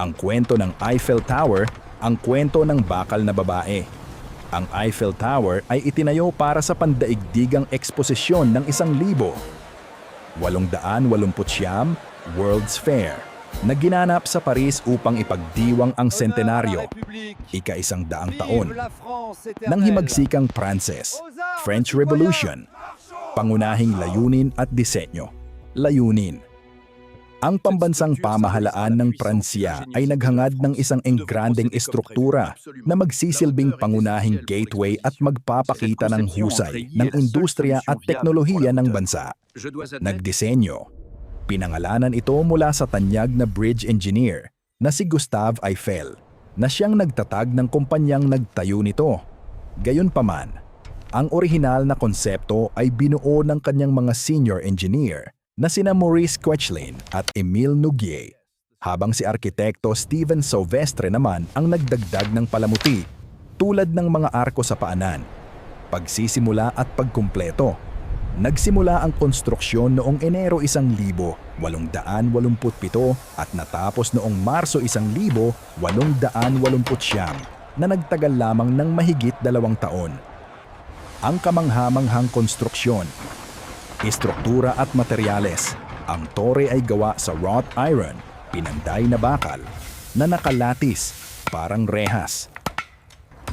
Ang kwento ng Eiffel Tower, ang kwento ng bakal na babae. Ang Eiffel Tower ay itinayo para sa pandaigdigang eksposisyon ng isang libo. 889 World's Fair na ginanap sa Paris upang ipagdiwang ang sentenaryo, ika-isang daang taon, ng himagsikang Pranses, French Revolution, pangunahing layunin at disenyo. Layunin. Ang pambansang pamahalaan ng Pransya ay naghangad ng isang engrandeng estruktura na magsisilbing pangunahing gateway at magpapakita ng husay ng industriya at teknolohiya ng bansa. Nagdisenyo. Pinangalanan ito mula sa tanyag na bridge engineer na si Gustave Eiffel na siyang nagtatag ng kumpanyang nagtayo nito. Gayunpaman, ang orihinal na konsepto ay binuo ng kanyang mga senior engineer na sina Maurice Quechlin at Emile Nouguier, habang si arkitekto Steven Sauvestre naman ang nagdagdag ng palamuti tulad ng mga arko sa paanan, pagsisimula at pagkumpleto. Nagsimula ang konstruksyon noong Enero 1887 at natapos noong Marso 1889 na nagtagal lamang ng mahigit dalawang taon. Ang kamanghamanghang konstruksyon, istruktura at materyales, ang tore ay gawa sa wrought iron, pinanday na bakal, na nakalatis, parang rehas.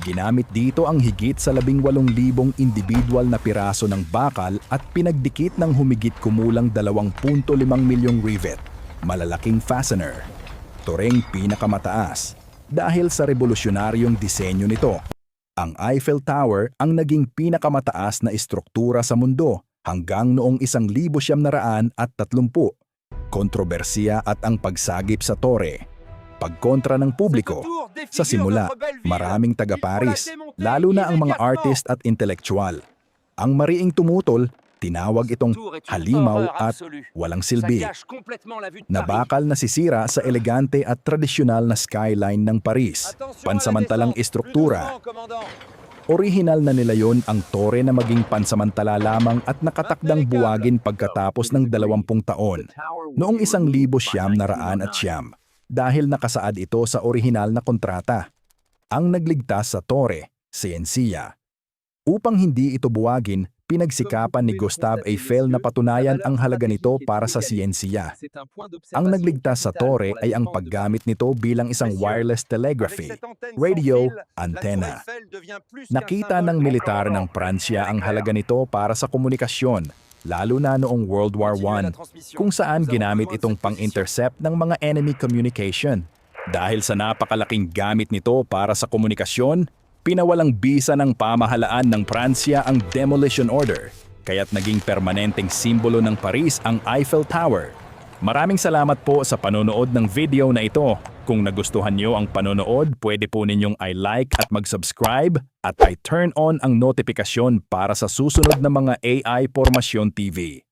Ginamit dito ang higit sa 18,000 individual na piraso ng bakal at pinagdikit ng humigit kumulang 2.5 milyong rivet, malalaking fastener. Toreng pinakamataas dahil sa revolusyonaryong disenyo nito. Ang Eiffel Tower ang naging pinakamataas na istruktura sa mundo hanggang noong 1930 at 30. Kontrobersiya at ang pagsagip sa tore. Pagkontra ng publiko. Sa simula, maraming taga-Paris, lalo na ang mga artist at intelektual. Ang mariing tumutol, tinawag itong halimaw at walang silbi. Nabakal na sisira sa elegante at tradisyonal na skyline ng Paris, pansamantalang istruktura. Orihinal na nilayon ang tore na maging pansamantala lamang at nakatakdang buwagin pagkatapos ng 20 taon, noong isang libo siyam na raan at siyam, dahil nakasaad ito sa orihinal na kontrata. Ang nagligtas sa tore, siyensya. Upang hindi ito buwagin, pinagsikapan ni Gustave Eiffel na patunayan ang halaga nito para sa siyensya. Ang nagligtas sa tore ay ang paggamit nito bilang isang wireless telegraphy, radio, antenna. Nakita ng militar ng Pransya ang halaga nito para sa komunikasyon, lalo na noong World War I, kung saan ginamit itong pang-intercept ng mga enemy communication. Dahil sa napakalaking gamit nito para sa komunikasyon, pinawalang bisa ng pamahalaan ng Pransya ang demolition order, kaya't naging permanenteng simbolo ng Paris ang Eiffel Tower. Maraming salamat po sa panonood ng video na ito. Kung nagustuhan nyo ang panonood, pwede po ninyong i-like at mag-subscribe at i-turn on ang notifikasyon para sa susunod na mga AI Formasyon TV.